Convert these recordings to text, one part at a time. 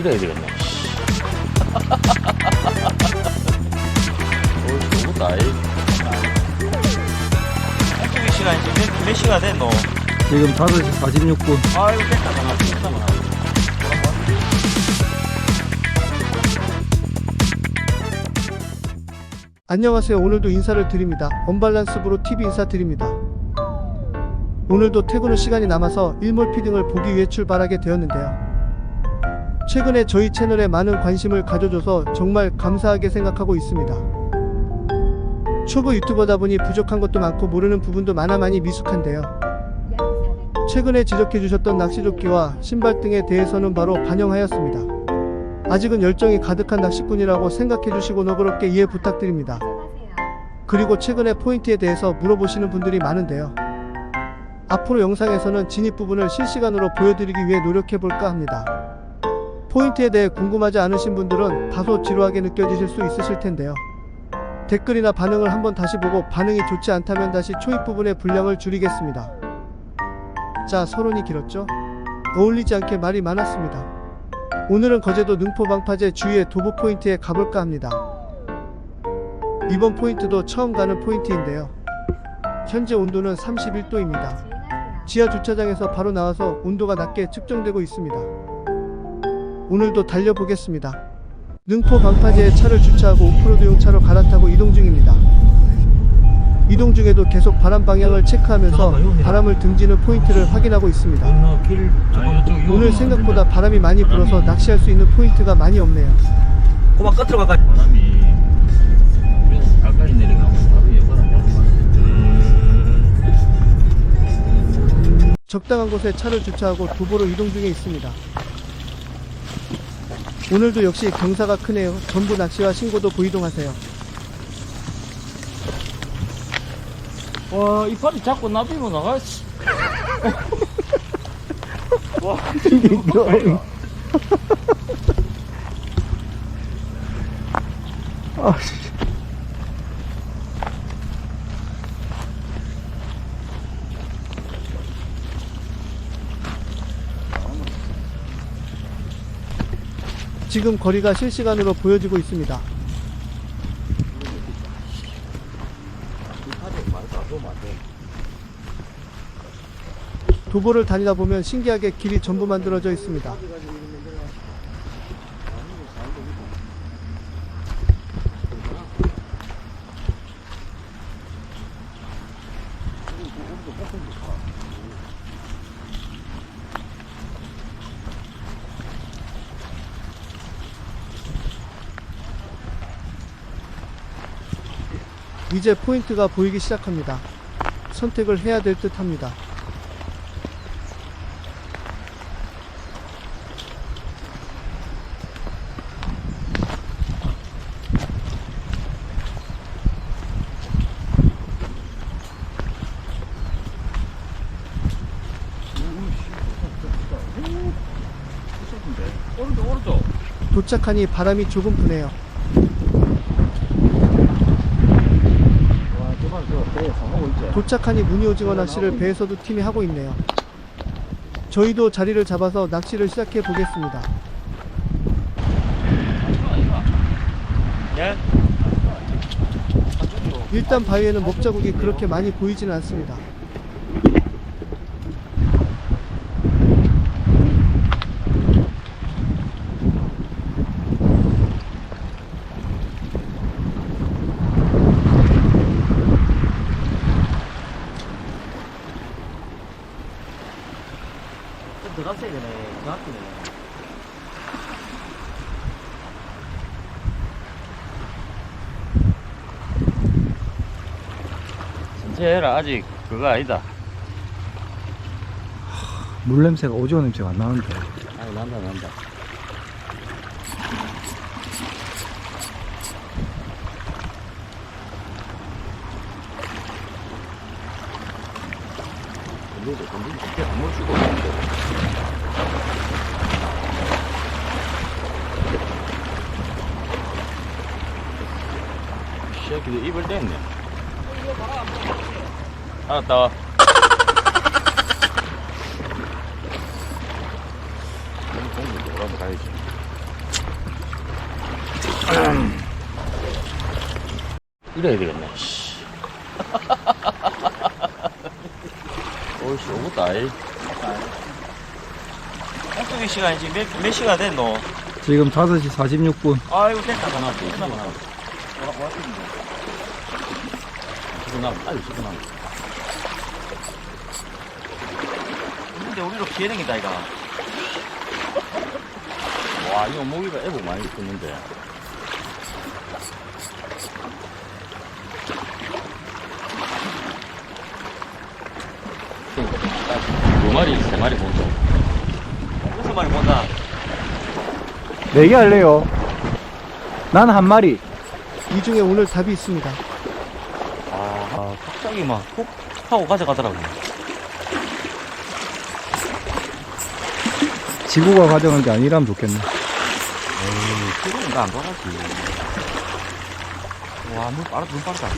이래야 되겠네. 어, 너무 나이. 한쪽의 시간이 지금 몇, 몇 시간 됐노? 지금 5시 46분. 아이고 됐다 나가 됐다 나가 안녕하세요. 오늘도 인사를 드립니다. 언밸런스 브로 TV 인사드립니다. 오늘도 퇴근 후 시간이 남아서 일몰 피딩을 보기 위해 출발하게 되었는데요. 최근에 저희 채널에 많은 관심을 가져줘서 정말 감사하게 생각하고 있습니다. 초보 유튜버다 보니 부족한 것도 많고 모르는 부분도 많아 많이 미숙한데요. 최근에 지적해 주셨던 낚시조끼와 신발 등에 대해서는 바로 반영하였습니다. 아직은 열정이 가득한 낚시꾼이라고 생각해 주시고 너그럽게 이해 부탁드립니다. 그리고 최근에 포인트에 대해서 물어보시는 분들이 많은데요. 앞으로 영상에서는 진입 부분을 실시간으로 보여드리기 위해 노력해 볼까 합니다. 포인트에 대해 궁금하지 않으신 분들은 다소 지루하게 느껴지실 수 있으실 텐데요. 댓글이나 반응을 한번 다시 보고 반응이 좋지 않다면 다시 초입 부분의 분량을 줄이겠습니다. 자, 서론이 길었죠? 어울리지 않게 말이 많았습니다. 오늘은 거제도 능포방파제 주위의 도보 포인트에 가볼까 합니다. 이번 포인트도 처음 가는 포인트인데요. 현재 온도는 31도입니다. 지하 주차장에서 바로 나와서 온도가 낮게 측정되고 있습니다. 오늘도 달려보겠습니다. 능포 방파제에 차를 주차하고 오프로드용 차로 갈아타고 이동 중입니다. 이동 중에도 계속 바람 방향을 체크하면서 바람을 등지는 포인트를 확인하고 있습니다. 길 오늘 생각보다 바람이 많이 불어서 낚시할 수 있는 포인트가 많이 없네요. 고마 끝으로 가까 바람이 가까이 내려가면 바로 여바람 적당한 곳에 차를 주차하고 도보로 이동 중에 있습니다. 오늘도 역시 경사가 크네요. 전부 낚시와 신고도 보이동하세요. 와, 이 팔이 자꾸 나비면 나가지. 와, 지금 거리가 실시간으로 보여지고 있습니다. 도보를 다니다 보면 신기하게 길이 전부 만들어져 있습니다. 이제 포인트가 보이기 시작합니다. 선택을 해야 될 듯 합니다. 도착하니 바람이 조금 부네요. 와, 저만 저 배에 상하고 있지. 도착하니 무늬 오징어 낚시를 배에서도 팀이 하고 있네요. 저희도 자리를 잡아서 낚시를 시작해 보겠습니다. 예? 일단 바위에는 먹자국이 그렇게 많이 보이지는 않습니다. 좀 들어갔어야 되네 정확히네 해라. 아직 그거 아니다. 물 냄새가 오징어 냄새가 안 나는데. 아니, 난다, 난다. 건들지, 건들지. 있는데. 이 새끼들 입을 뗐네. 알았다. 가야지. 이래야 되겠네, 씨. 어이씨, 오겠다, 이. 액티비 시간이 지금 몇, 몇 시간 됐노? 지금 5시 46분. 아이고, 됐다. 하나, 둘, 하나, 하나. 빨리 지금 나. 근데 우리로 기회능이다, 이거. 와, 이거 모기가 애고 많이 있었는데. 두 마리, 세 마리 본다. 무슨 말이 뭔가. 네개 할래요. 난 한 마리. 이 중에 오늘 답이 있습니다. 아, 갑자기 막, 훅 하고 가져가더라고. 지구가 가져간 게 아니라면 좋겠네. 에이, 지금은 나안 돌아가지. 와, 눈 빠르다, 눈 빠르다.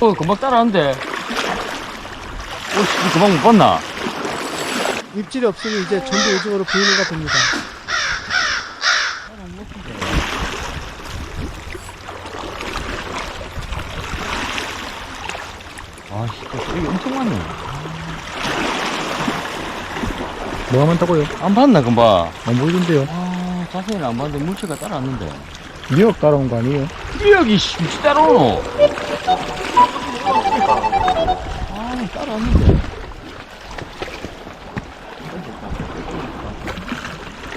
어, 금방 따라하는데. 어, 씨, 금방 못 봤나? 입질이 없으니 이제 전부 오징어로 보이는가 봅니다. 아, 씨, 이게 엄청 많네. 뭐가 많다고요? 안 봤나, 금방? 안 보이던데요. 아, 자세히는 안 봤는데 물체가 따라왔는데. 미역 따라온 거 아니에요? 여기, 씨, 무슨 따라오노? 아, 따라왔는데.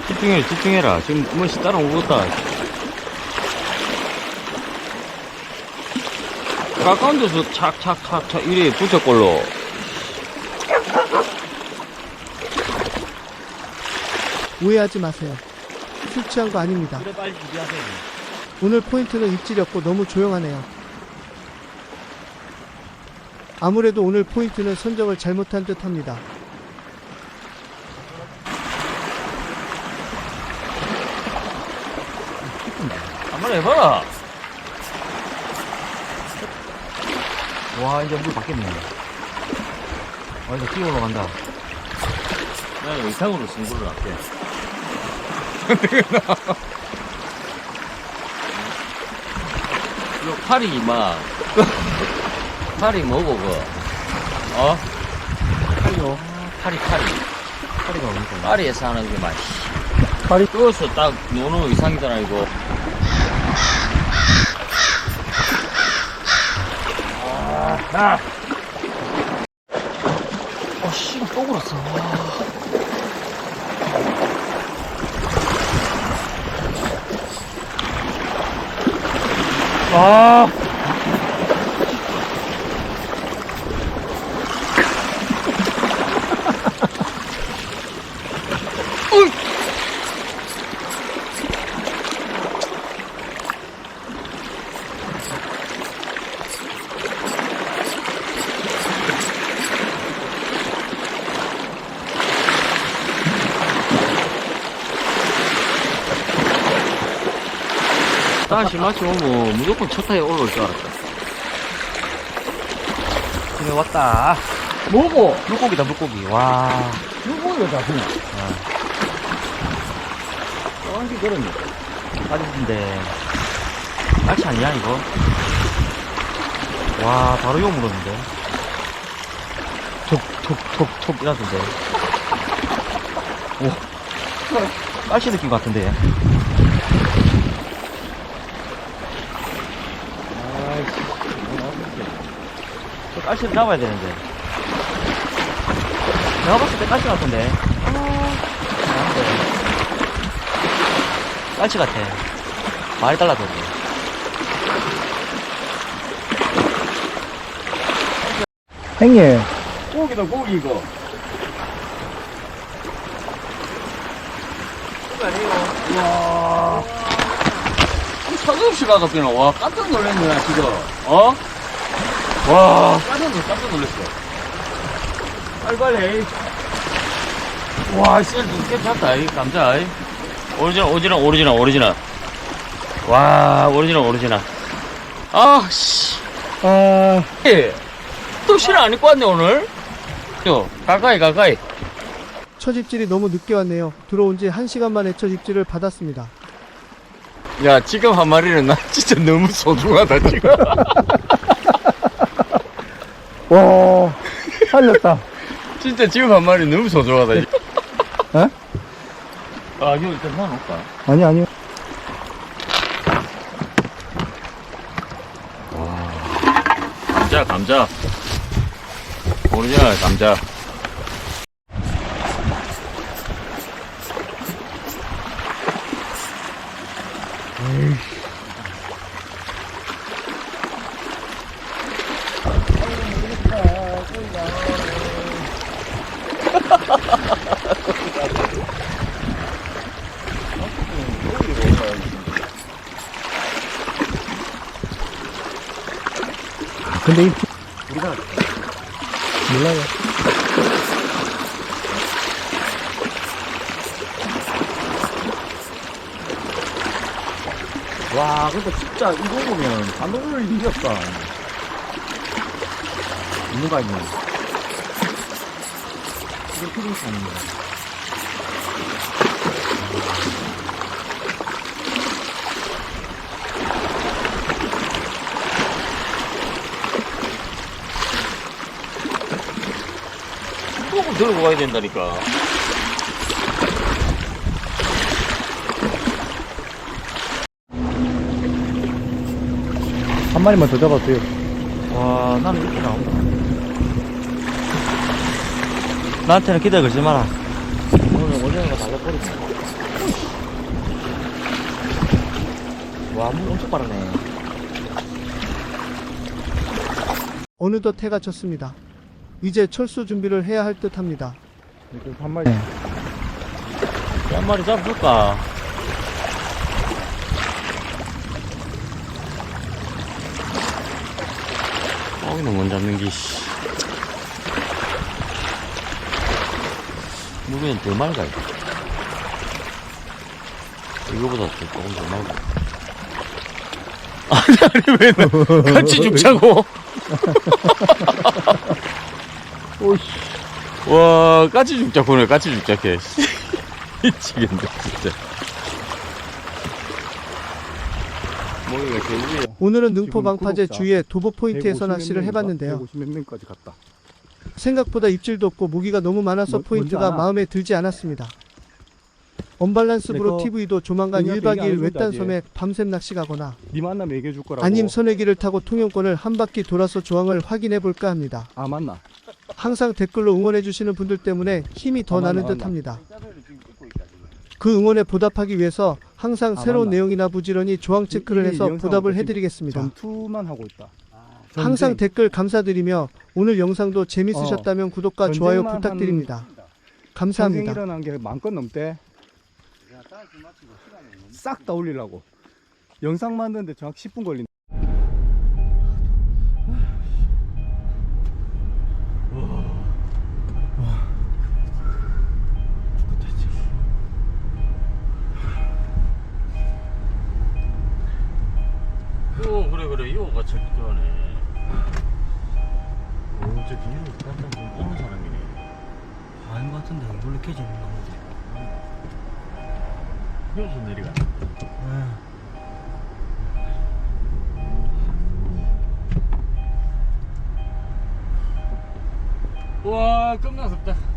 집중해, 집중해라. 지금 뭐씨 따라오겠다. 가까운 데서 착착착착 이래 붙여꼴로. 오해하지 마세요. 술 취한 거 아닙니다. 그래, 빨리 준비하세요. 오늘 포인트는 입질이 없고 너무 조용하네요. 아무래도 오늘 포인트는 선정을 잘못한 듯 합니다. 한번 해봐라. 와, 이제 물 바뀌었네. 와, 이제 뛰어 올라간다. 나 의상으로 승부를 할게. 요 팔이 막, 팔이 뭐고, 그, 어? 팔이요? 팔이, 팔이. 허리가 오니까. 파리에서 하는 게 막, 파리? 그어서 딱 노는 의상이잖아, 이거. 아, 어, 씨가 또 울었어. 아. 다시 마치 오면 무조건 첫 타에 올라올 줄 알았다. 그래, 왔다. 뭐고? 물고기다, 물고기. 와. 누구야, 다 그냥. 어, 게 그러네. 빠졌는데. 날치 아니야, 이거? 와, 바로 용 물었는데. 톡, 톡, 톡, 톡 이라던데. 오. 날치 느낌 같은데. 아이씨, 저 깔치를 잡아야 되는데. 내가 봤을 때 깔치 같은데. 아, 안돼. 깔치 같아. 말이 달라졌네. 행님, 고기다, 고기, 이거. 와. 차없이 가깝구나. 와, 깜짝 놀랐네, 나 지금. 어? 와, 깜짝 놀, 깜짝 놀랐어. 빨리빨리. 와, 쎄, 두께 찼다, 이 감자. 이. 오리지널, 오리지널, 오리지널, 오리지널. 와, 오리지널, 오리지널. 아, 씨. 아, 예. 또 실을 안 입고 왔네, 오늘? 요, 가까이, 가까이. 첫 입질이 너무 늦게 왔네요. 들어온 지 1시간 만에 첫 입질을 받았습니다. 야, 지금 한 마리는 나 진짜 너무 소중하다, 지금. 와, 살렸다. 진짜 지금 한 마리 너무 소중하다. 에? 에? 아, 이거 일단 놔놓을까? 아니, 아니. 감자, 감자. 오리지널 감자. 근데 이, 우리가 몰라요. 와 근데 진짜 이거 보면 반동을 이겼다 있는 거 아니야 이거 피딩 사는 거야 꼭 들고 가야 된다니까. 한 마리만 더 잡았어요. 와 나는 이렇게 나온다 나한테는 기대 걸지 마라 오늘 오징어가 달려버리네 와물 엄청 빠르네 어느덧 해가 졌습니다. 이제 철수 준비를 해야 할 듯 합니다. 이거 한 마리. 한 마리 잡아줄까? 어이는 못 잡는 게, 씨. 무게는 더 맑아, 이거. 이거보다 더 조금 더 맑아. 아니, 아니, 왜, 너 같이 죽자고? 오이씨. 와, 까치 죽자고네, 까치 죽자게. 미치겠네, 진짜. 오늘은 능포 방파제 주위의 도보 포인트에서 150몇 낚시를? 해봤는데요. 150몇 명까지 갔다. 생각보다 입질도 없고 모기가 너무 많아서 뭐- 포인트가? 마음에 들지 않았습니다. 언밸런스브로 내가 TV도 조만간 그냥 1박 얘기 안 2일 해준다, 외딴. 섬에 밤샘 낚시 가거나 네 만나면 얘기해 줄 거라고. 아님 선회기를 타고 통영권을 한 바퀴 돌아서 조항을 확인해 볼까 합니다. 아, 맞나? 항상 댓글로 응원해 주시는 분들 때문에 힘이 더 아, 나는. 듯 합니다. 그 응원에 보답하기 위해서 항상 아, 새로운 맞나. 내용이나 부지런히 조항 체크를 해서 보답을 해드리겠습니다. 전투만 하고 있다. 항상. 댓글 감사드리며 오늘 영상도 재밌으셨다면 구독과 좋아요 부탁드립니다. 전쟁 감사합니다. 일어난 게 만건 넘대. 싹 다 올리려고. 영상 만드는데 정확 10분 걸린 같은데 이걸로 거 같은데 여기서 내려가. 와 겁나 섭다